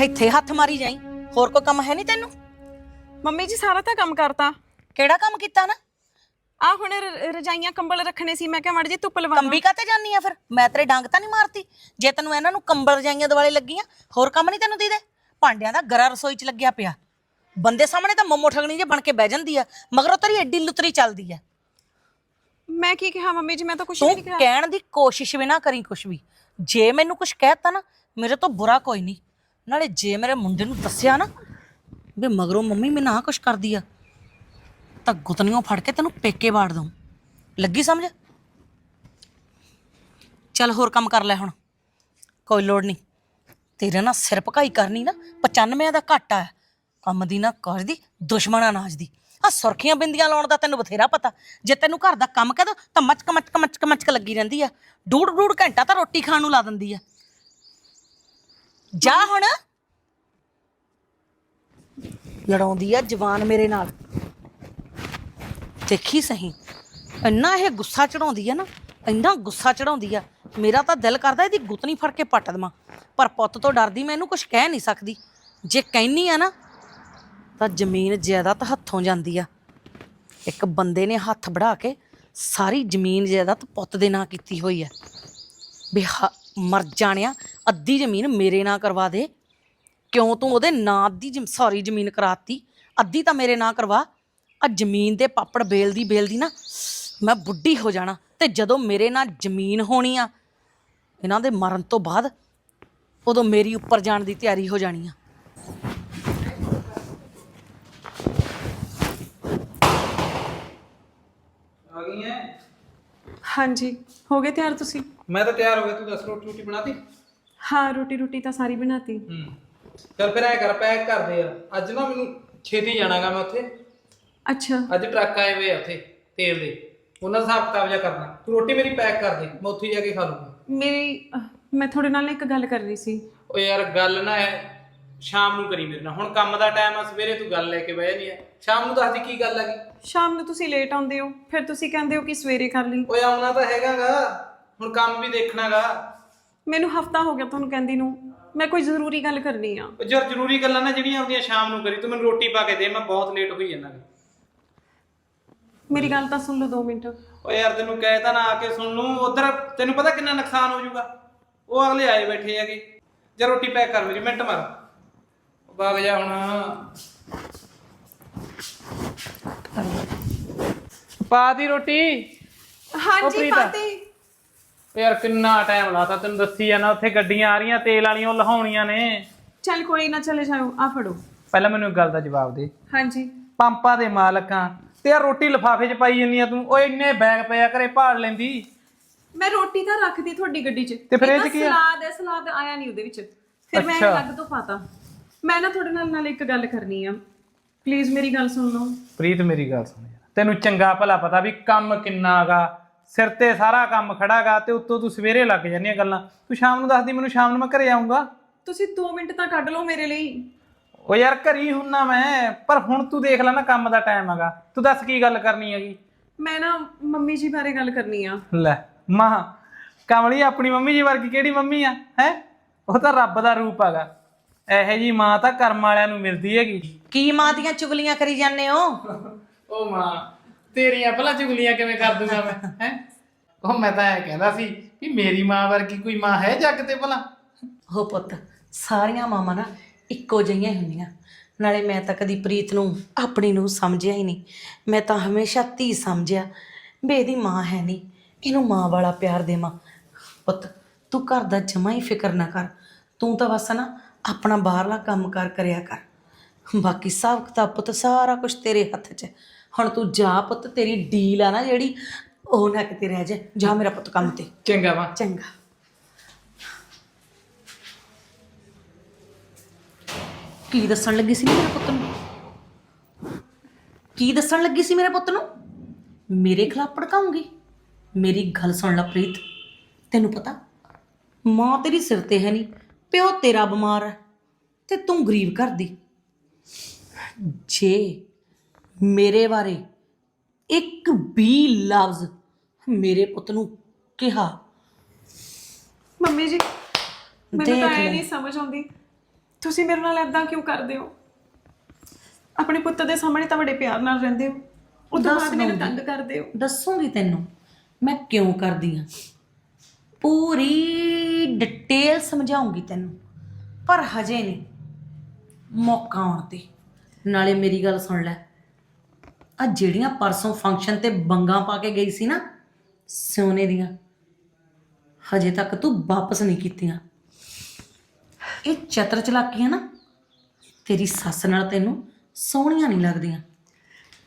ਇੱਥੇ ਹੱਥ ਮਾਰੀ ਜਾਈ। ਹੋਰ ਕੋਈ ਕੰਮ ਹੈ ਨਹੀਂ ਤੈਨੂੰ? ਮੰਮੀ ਜੀ ਸਾਰਾ ਤਾਂ ਕੰਮ ਕਰਤਾ। ਕਿਹੜਾ ਕੰਮ ਕੀਤਾ ਨਾ? ਆ ਹੁਣ ਰ- ਰਜਾਈਆਂ ਕੰਬਲ ਰੱਖਣੇ ਸੀ। ਮੈਂ ਕਿਹਾ ਮੜ ਜੀ ਧੁੱਪ ਲਵਾ ਕੰਬੀ ਕਾਤੇ ਜਾਨੀ ਆ ਫਿਰ? ਮੈਂ ਤੇਰੇ ਡੰਗ ਤਾਂ ਨਹੀਂ ਮਾਰਤੀ। ਜੇ ਤੈਨੂੰ ਇਹਨਾਂ ਨੂੰ ਕੰਬਲ ਰਜਾਈਆਂ ਦਿਵਾਲੇ ਲੱਗੀਆਂ ਹੋਰ ਕੰਮ ਨਹੀਂ ਤੈਨੂੰ ਦੀਦੇ? ਭਾਂਡਿਆਂ ਦਾ ਗਰਾ ਰਸੋਈ 'ਚ ਲੱਗਿਆ ਪਿਆ। ਬੰਦੇ ਸਾਹਮਣੇ ਤਾਂ ਮੋਮੋ ਠਗਣੀ ਜੇ ਬਣ ਕੇ ਬਹਿ ਜਾਂਦੀ ਆ। ਮਗਰੋਂ ਤੇਰੀ ਐਡੀ ਲੁਤਰੀ ਚੱਲਦੀ ਆ। ਮੈਂ ਕੀ ਕਿਹਾ ਮੰਮੀ ਜੀ ਮੈਂ ਤਾਂ ਕੁਝ ਤੂੰ ਨਹੀਂ ਕਿਹਾ। ਕਹਿਣ ਦੀ ਕੋਸ਼ਿਸ਼ ਵੀ ਨਾ ਕਰੀ ਕੁਛ ਵੀ। ਜੇ ਮੈਨੂੰ ਕੁਛ ਕਹਿਤਾ ਨਾ ਮੇਰੇ ਤੋਂ ਬੁਰਾ ਕੋਈ ਨਹੀਂ। ਨਾਲੇ ਜੇ ਮੇਰੇ ਮੁੰਡੇ ਨੂੰ ਦੱਸਿਆ ਨਾ ਵੀ ਮਗਰੋਂ ਮੰਮੀ ਮੈਨੂੰ ਨਾ ਕੁਛ ਕਰਦੀ ਆ, ਤਾਂ ਗੁੱਤਨੀਆਂ ਫੜ ਕੇ ਤੈਨੂੰ ਪੇਕੇ ਬਾੜ ਦੂੰ ਲੱਗੀ ਸਮਝ? ਚੱਲ ਹੋਰ ਕੰਮ ਕਰ ਲੈ ਹੁਣ। ਕੋਈ ਲੋੜ ਨਹੀਂ। ਤੇਰੇ ਨਾਲ ਸਿਰ ਭਕਾਈ ਕਰਨੀ ਨਾ 95 ਦਾ ਘਾਟਾ ਹੈ। ਕੰਮ ਦੀ ਨਾ ਕਰਦੀ ਦੁਸ਼ਮਣ ਅਨਾਜ ਦੀ। ਆ ਸੁਰਖੀਆਂ ਬਿੰਦੀਆਂ ਲਾਉਣ ਦਾ ਤੈਨੂੰ ਬਥੇਰਾ ਪਤਾ। ਜੇ ਤੈਨੂੰ ਘਰ ਦਾ ਕੰਮ ਕਹਿ ਦੋ, ਤਾਂ ਮਚਕ ਮਚਕ ਮਚਕ ਮਚਕ ਲੱਗੀ ਰਹਿੰਦੀ ਆ। ਡੂੜ ਡੂੜ ਘੰਟਾ ਤਾਂ ਰੋਟੀ ਖਾਣ ਨੂੰ ਲਾ ਦਿੰਦੀ ਆ। ਜਾ ਹੁਣ। ਲੜਾਉਂਦੀ ਆ ਜਵਾਨ ਮੇਰੇ ਨਾਲ। ਦੇਖੀ ਸਹੀ। ਇੰਨਾ ਇਹ ਗੁੱਸਾ ਚੜਾਉਂਦੀ ਆ ਨਾ, ਇੰਨਾ ਗੁੱਸਾ ਚੜਾਉਂਦੀ ਆ। ਮੇਰਾ ਤਾਂ ਦਿਲ ਕਰਦਾ ਇਹਦੀ ਗੁੱਤਨੀ ਫੜ ਕੇ ਪੱਟ ਦੇਵਾਂ। ਪਰ ਪੁੱਤ ਤੋਂ ਡਰਦੀ ਮੈਂ ਇਹਨੂੰ ਕੁਝ ਕਹਿ ਨਹੀਂ ਸਕਦੀ। ਜੇ ਕਹਿਨੀ ਆ ਨਾ, ਤਾਂ ਜ਼ਮੀਨ ਜਾਇਦਾਦ ਹੱਥੋਂ ਜਾਂਦੀ ਆ। ਇੱਕ ਬੰਦੇ ਨੇ ਹੱਥ ਬੜਾ ਕੇ ਸਾਰੀ ਜ਼ਮੀਨ ਜਾਇਦਾਦ ਪੁੱਤ ਦੇ ਨਾਂ ਕੀਤੀ ਹੋਈ ਆ। ਵੀ ਮਰ ਜਾਣਿਆ ਅੱਧੀ ਜ਼ਮੀਨ ਮੇਰੇ ਨਾਂ ਕਰਵਾ ਦੇ। ਕਿਉਂ ਤੂੰ ਉਹਦੇ ਨਾਂ ਦੀ ਸਾਰੀ ਜ਼ਮੀਨ ਕਰਾਤੀ। ਅੱਧੀ ਤਾਂ ਮੇਰੇ ਨਾਂ ਕਰਵਾ। ਆ ਜ਼ਮੀਨ ਦੇ ਪਾਪੜ ਬੇਲਦੀ ਬੇਲਦੀ ਨਾ ਮੈਂ ਬੁੱਢੀ ਹੋ ਜਾਣਾ ਤੇ ਜਦੋਂ ਮੇਰੇ ਨਾਲ ਜ਼ਮੀਨ ਹੋਣੀ ਆ ਇਹਨਾਂ ਦੇ ਮਰਨ ਤੋਂ ਬਾਅਦ ਉਦੋਂ ਮੇਰੀ ਉੱਪਰ ਜਾਣ ਦੀ ਤਿਆਰੀ ਹੋ ਜਾਣੀ ਆ। ਆ ਗਈ ਐ ਹਾਂਜੀ ਹੋ ਗਏ ਤਿਆਰ ਤੁਸੀਂ? ਮੈਂ ਤਾਂ ਤਿਆਰ ਹੋ ਗਿਆ ਤੂੰ ਦੱਸ ਰੋਟੀ ਰੋਟੀ ਬਣਾਤੀ? ਹਾਂ ਰੋਟੀ ਰੋਟੀ ਤਾਂ ਸਾਰੀ ਬਣਾਤੀ। ਹੂੰ। ਚਲ ਫਿਰ ਐ ਕਰ ਪੈਕ ਕਰ ਦੇ ਯਾਰ ਅੱਜ ਨਾ ਮੈਨੂੰ ਛੇਤੀ ਜਾਣਾਗਾ ਮੈਂ ਉੱਥੇ। ਅੱਛਾ। ਅੱਜ ਟਰੱਕ ਆਏ ਹੋਏ ਆ ਉੱਥੇ ਤੇਲ ਦੇ। ਉਹਨਾਂ ਦਾ ਹਿਸਾਬ ਕਿਤਾਬ ਜਿਹਾ ਕਰਨਾ। ਤੂੰ ਰੋਟੀ ਮੇਰੀ ਪੈਕ ਕਰ ਦੇ ਮੈਂ ਉੱਥੇ ਜਾ ਕੇ ਖਾ ਲੂੰਗਾ। ਮੇਰੀ ਅਹ, ਮੈਂ ਤੁਹਾਡੇ ਨਾਲ ਇੱਕ ਗੱਲ ਕਰ ਰਹੀ ਸੀ। ਓ ਯਾਰ ਗੱਲ ਨਾ ਐ ਸ਼ਾਮ ਨੂੰ ਕਰੀ ਮੇਰੇ ਨਾਲ। ਹੁਣ ਕੰਮ ਦਾ ਟਾਈਮ ਆ ਸਵੇਰੇ ਤੂੰ ਗੱਲ ਲੈ ਕੇ ਬਹਿ ਨਹੀਂ ਐ ਸ਼ਾਮ ਨੂੰ ਦੱਸ ਦੀ ਕੀ ਗੱਲ ਹੈਗੀ ਸ਼ਾਮ ਨੂੰ ਤੁਸੀਂ ਲੇਟ ਆਉਂਦੇ ਹੋ। ਫਿਰ ਤੁਸੀਂ ਕਹਿੰਦੇ ਹੋ ਕਿ ਸਵੇਰੇ ਕਰ ਲਈ। ਓਏ ਆਉਣਾ ਤਾਂ ਹੈਗਾਗਾ। ਹੁਣ ਕੰਮ ਵੀ ਦੇਖਣਾਗਾ। ਮੈਨੂੰ ਹਫਤਾ ਹੋ ਗਿਆ ਤੁਹਾਨੂੰ ਕਹਿੰਦੀ ਨੂੰ। ਮੈਂ ਕੋਈ ਜ਼ਰੂਰੀ ਗੱਲ ਕਰਨੀ ਆ। ਓ ਯਾਰ ਜ਼ਰੂਰੀ ਗੱਲਾਂ ਨਾ ਜਿਹੜੀਆਂ ਆਉਂਦੀਆਂ ਸ਼ਾਮ ਨੂੰ ਕਰੀ ਤੂੰ ਮੈਨੂੰ ਰੋਟੀ ਪਾ ਕੇ ਦੇ ਮੈਂ ਬਹੁਤ ਲੇਟ ਹੋਈ ਜਾਂਦਾ। ਮੇਰੀ ਗੱਲ ਤਾਂ ਸੁਣ ਲਓ 2 ਮਿੰਟ। ਓ ਯਾਰ ਤੈਨੂੰ ਕਹਿ ਤਾਂ ਨਾ ਆ ਕੇ ਸੁਣ ਲੂੰ ਉਧਰ ਤੈਨੂੰ ਪਤਾ ਕਿੰਨਾ ਨੁਕਸਾਨ ਹੋ ਜਾਊਗਾ? ਉਹ ਅਗਲੇ ਆਏ ਬੈਠੇ ਹੈਗੇ। ਜਾ ਰੋਟੀ ਪੈਕ ਕਰ ਮੇਰੀ ਮਿੰਟ ਮਾਰ। ਵਗ ਜਾ ਹੁਣ। ਪਾ ਦੀ ਰੋਟੀ। ਹਾਂਜੀ ਪ੍ਰੀਤਾ। ਪਾਤੀ ਯਾਰ ਕਿੰਨਾ ਟਾਈਮ ਲਾਤਾ ਤੈਨੂੰ ਦੱਸੀ ਜਾਣਾ ਉੱਥੇ ਗੱਡੀਆਂ ਆ ਰਹੀਆਂ ਤੇਲ ਵਾਲੀਆਂ ਉਹ ਲਹਾਉਣੀਆਂ ਨੇ। ਚੱਲ ਕੋਈ ਨਾ ਚਲੇ ਜਾਓ ਆ ਫੜੋ। ਪਹਿਲਾਂ ਮੈਨੂੰ ਇੱਕ ਗੱਲ ਦਾ ਜਵਾਬ ਦੇ। ਹਾਂਜੀ। ਪੰਪਾਂ ਦੇ ਮਾਲਕਾਂ ਤੇ ਯਾਰ ਰੋਟੀ ਲਿਫਾਫੇ 'ਚ ਪਾਈ ਜੰਨੀ ਆ ਤੂੰ ਓਏ ਇੰਨੇ ਬੈਗ ਪਿਆ ਘਰੇ ਭਾਲ ਲੈਂਦੀ। ਮੈਂ ਰੋਟੀ ਤਾਂ ਰੱਖਦੀ ਤੁਹਾਡੀ ਗੱਡੀ 'ਚ। ਤੇ ਫਿਰ ਇਹ 'ਚ ਕੀ ਆ? ਸਲਾਦ ਹੈ ਸਲਾਦ ਆਇਆ ਨਹੀਂ ਉਹਦੇ ਵਿੱਚ। ਫਿਰ ਮੈਂ ਅੱਛਾ। ਅਲੱਗ ਤੋਂ ਪਾਤਾ। ਮੈਂ ਨਾ ਤੁਹਾਡੇ ਨਾਲ ਨਾਲ ਇੱਕ ਗੱਲ ਕਰਨੀ ਆ। ਪਲੀਜ਼ ਮੇਰੀ ਗੱਲ ਸੁਣ ਲਓ। ਪ੍ਰੀਤ ਮੇਰੀ ਗੱਲ ਸੁਣ ਯਾਰ। ਤੈਨੂੰ ਚੰਗਾ ਭਲਾ ਪਤਾ ਵੀ ਕੰਮ ਕਿੰਨਾਗਾ ਸਿਰ ਤੇ ਸਾਰਾ ਕੰਮ ਖੜਾਗਾ ਤੇ ਉੱਤੋਂ ਤੂੰ ਸਵੇਰੇ ਲੱਗ ਜਾਂਦੀਆਂ ਗੱਲਾਂ। ਤੂੰ ਸ਼ਾਮ ਨੂੰ ਦੱਸਦੀ ਮੈਨੂੰ ਸ਼ਾਮ ਨੂੰ ਮੈਂ ਘਰੇ ਆਉਂਗਾ ਤੁਸੀਂ 2 ਮਿੰਟ ਤਾਂ ਕੱਢ ਲਓ ਮੇਰੇ ਲਈ। ਓ ਯਾਰ ਘਰੀ ਹੁੰਨਾ ਮੈਂ ਪਰ ਹੁਣ ਤੂੰ ਦੇਖ ਲੈ ਨਾ ਕੰਮ ਦਾ ਟਾਈਮ ਹੈਗਾ। ਤੂੰ ਦੱਸ ਕੀ ਗੱਲ ਕਰਨੀ ਹੈਗੀ? ਮੈਂ ਨਾ ਮੰਮੀ ਜੀ ਬਾਰੇ ਗੱਲ ਕਰਨੀ ਆ। ਲੈ ਮਾਂ ਕਮਲੀ ਆਪਣੀ ਮੰਮੀ ਜੀ ਵਰਗੀ ਕਿਹੜੀ ਮੰਮੀ ਆ ਹੈ? ਉਹ ਤਾਂ ਰੱਬ ਦਾ ਰੂਪ ਹੈਗਾ। ਇਹੋ ਜੀ ਮਾਂ ਤਾਂ ਕਰਮ ਵਾਲਿਆਂ ਨੂੰ ਮਿਲਦੀ ਹੈਗੀ। ਕੀ ਮਾਂ ਦੀਆਂ ਚੁਗਲੀਆਂ ਕਰੀ ਜਾਂਦੇ ਹੋ? ਉਹ ਮਾਂ ਤੇਰੀਆਂ ਭਲਾ ਚੁਗਲੀਆਂ ਕਿਵੇਂ ਕਰ ਦੂੰਗਾ ਮੈਂ, ਹੈ? ਉਹ ਮੈਂ ਤਾਂ ਐ ਕਹਿੰਦਾ ਸੀ ਵੀ ਮੇਰੀ ਮਾਂ ਵਰਗੀ ਕੋਈ ਮਾਂ ਹੈ ਜੱਗ ਤੇ ਭਲਾ? ਹੋ ਪੁੱਤ, ਸਾਰੀਆਂ ਮਾਵਾਂ ਨਾ ਇੱਕੋ ਜਿਹੀਆਂ ਹੀ ਹੁੰਦੀਆਂ। ਨਾਲੇ ਮੈਂ ਤਾਂ ਕਦੀ ਪ੍ਰੀਤ ਨੂੰ ਆਪਣੀ ਨੂੰ ਸਮਝਿਆ ਹੀ ਨਹੀਂ। ਮੈਂ ਤਾਂ ਹਮੇਸ਼ਾ ਧੀ ਸਮਝਿਆ ਵੀ ਇਹਦੀ ਮਾਂ ਹੈ ਨਹੀਂ, ਇਹਨੂੰ ਮਾਂ ਵਾਲਾ ਪਿਆਰ ਦੇਵਾਂ। ਪੁੱਤ, ਤੂੰ ਘਰ ਦਾ ਜਮਾ ਹੀ ਫਿਕਰ ਨਾ ਕਰ। ਤੂੰ ਤਾਂ ਬਸ ਨਾ ਆਪਣਾ ਬਾਹਰਲਾ ਕੰਮ ਕਰ ਕਰਿਆ ਕਰ। ਬਾਕੀ ਸਭ ਕਿਤਾਬ ਪੁੱਤ ਸਾਰਾ ਕੁਝ ਤੇਰੇ ਹੱਥ 'ਚ ਹੈ। ਹੁਣ ਤੂੰ ਜਾ ਪੁੱਤ ਤੇਰੀ ਡੀਲ ਆ ਨਾ ਜਿਹੜੀ ਉਹ ਨਾ ਕਿਤੇ ਰਹਿ ਜਾ ਜਾ ਮੇਰਾ ਪੁੱਤ ਕੰਮ ਤੇ। ਚੰਗਾ ਮਾਂ ਚੰਗਾ। ਕੀ ਦੱਸਣ ਲੱਗੀ ਸੀ ਮੇਰੇ ਪੁੱਤ ਨੂੰ? ਕੀ ਦੱਸਣ ਲੱਗੀ ਸੀ ਮੇਰੇ ਪੁੱਤ ਨੂੰ? ਮੇਰੇ ਖਿਲਾਫ ਭੜਕਾਉਂਗੀ? ਮੇਰੀ ਗੱਲ ਸੁਣ ਲੈ ਪ੍ਰੀਤ ਤੈਨੂੰ ਪਤਾ ਮਾਂ ਤੇਰੀ ਸਿਰ ਤੇ ਹੈ ਨਹੀਂ ਪਿਓ ਤੇਰਾ ਬਿਮਾਰ ਹੈ ਤੇ ਤੂੰ ਗਰੀਬ ਘਰ ਦੀ। ਜੇ ਮੇਰੇ ਬਾਰੇ ਇੱਕ ਵੀ ਲਫ਼ਜ਼ ਮੇਰੇ ਪੁੱਤ ਨੂੰ ਕਿਹਾ। ਮੰਮੀ ਜੀ ਮੈਨੂੰ ਤਾਂ ਇਹ ਲੈ। ਨਹੀਂ ਸਮਝ ਆਉਂਦੀ। ਤੁਸੀਂ ਮੇਰੇ ਨਾਲ ਇਦਾਂ ਕਿਉਂ ਕਰਦੇ ਹੋ? ਆਪਣੇ ਪੁੱਤ ਦੇ ਸਾਹਮਣੇ ਤਾਂ ਬੜੇ ਪਿਆਰ ਨਾਲ ਰਹਿੰਦੇ ਹੋ। ਉਹ ਤੋਂ ਦੱਸ ਬਾਅਦ ਮੈਨੂੰ ਦਊਂਗੀ। ਤੰਗ ਕਰਦੇ ਹੋ। ਦੱਸੂਗੀ ਤੈਨੂੰ ਮੈਂ ਕਿਉਂ ਕਰਦੀ ਆ ਪੂਰੀ ਡਿਟੇਲ ਸਮਝਾਉਂਗੀ ਤੈਨੂੰ ਪਰ ਹਜੇ ਨਹੀਂ। ਮੌਕਾ ਆਉਣ ਤੇ। ਨਾਲੇ ਮੇਰੀ ਗੱਲ ਸੁਣ ਲੈ। ਆ ਜਿਹੜੀਆਂ ਪਰਸੋਂ ਫੰਕਸ਼ਨ ਤੇ ਬੰਗਾ ਪਾ ਕੇ ਗਈ ਸੀ ਨਾ ਸੋਨੇ ਦੀਆਂ, ਹਜੇ ਤੱਕ ਤੂੰ ਵਾਪਸ ਨਹੀਂ ਕੀਤੀਆਂ। ਇਹ ਚਤਰ ਚਲਾਕੀਆਂ ਨਾ, ਤੇਰੀ ਸੱਸ ਨਾਲ ਤੈਨੂੰ ਸੋਹਣੀਆਂ ਨਹੀਂ ਲੱਗਦੀਆਂ।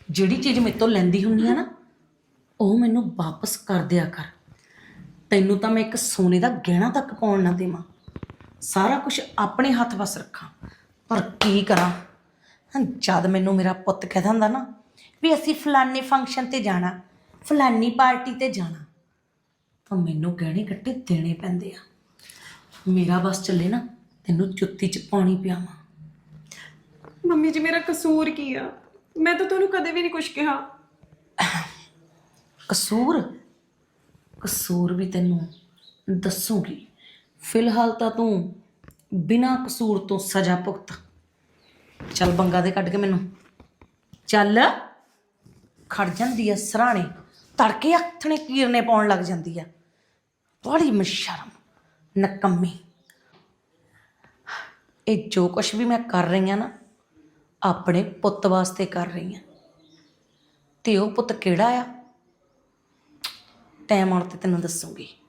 ਜਿਹੜੀ ਚੀਜ਼ ਮੇਰੇ ਤੋਂ ਲੈਂਦੀ ਹੁੰਦੀ ਆ ਨਾ, ਉਹ ਮੈਨੂੰ ਵਾਪਸ ਕਰ ਦਿਆ ਕਰ। ਤੈਨੂੰ ਤਾਂ ਮੈਂ ਇੱਕ ਸੋਨੇ ਦਾ ਗਹਿਣਾ ਤੱਕ ਪਾਉਣ ਨਾ ਦੇਵਾਂ। ਸਾਰਾ ਕੁਝ ਆਪਣੇ ਹੱਥ ਵਸ ਰੱਖਾਂ। ਪਰ ਕੀ ਕਰਾਂ? ਜਦ ਮੈਨੂੰ ਮੇਰਾ ਪੁੱਤ ਕਹਿ ਦਿੰਦਾ ਨਾ ਵੀ ਅਸੀਂ ਫਲਾਣੇ ਫੰਕਸ਼ਨ ਤੇ ਜਾਣਾ ਫਲਾਨੀ ਪਾਰਟੀ ਤੇ ਜਾਣਾ। ਤਾਂ ਮੈਨੂੰ ਗਹਿਣੇ ਕੱਟੇ ਦੇਣੇ ਪੈਂਦੇ ਆ। ਮੇਰਾ ਬਸ ਚੱਲੇ ਨਾ ਤੈਨੂੰ ਜੁੱਤੀ 'ਚ ਪਾਣੀ ਪਿਆਵਾਂ ਮੰਮੀ ਜੀ ਮੇਰਾ ਕਸੂਰ ਕੀ ਆ? ਮੈਂ ਤਾਂ ਤੁਹਾਨੂੰ ਕਦੇ ਵੀ ਨਹੀਂ ਕੁਝ ਕਿਹਾ। ਕਸੂਰ? ਕਸੂਰ ਵੀ ਤੈਨੂੰ ਦੱਸੂਗੀ। ਫਿਲਹਾਲ ਤਾਂ ਤੂੰ ਬਿਨਾਂ ਕਸੂਰ ਤੋਂ ਸਜ਼ਾ ਭੁਗਤ। ਚੱਲ ਬੰਗਾ ਦੇ ਕੱਢ ਕੇ ਮੈਨੂੰ। ਚੱਲ। ਖੜ ਜਾਂਦੀ ਆ ਸਰਾਣੇ। ਤੜਕੇ ਹੱਥਣੇ ਕੀਰਨੇ ਪਾਉਣ ਲੱਗ ਜਾਂਦੀ ਆ। ਬੜੀ ਮਸ਼ਰਮ, ਨਕੰਮੀ। ਇਹ ਜੋ ਕੁਛ ਵੀ ਮੈਂ ਕਰ ਰਹੀ ਆ ਨਾ, ਆਪਣੇ ਪੁੱਤ ਵਾਸਤੇ ਕਰ ਰਹੀ ਆ। ਤੇ ਉਹ ਪੁੱਤ ਕਿਹੜਾ ਆ? ਟਾਈਮ ਆਉਣ ਤੇ ਤੈਨੂੰ ਦੱਸੂਗੀ।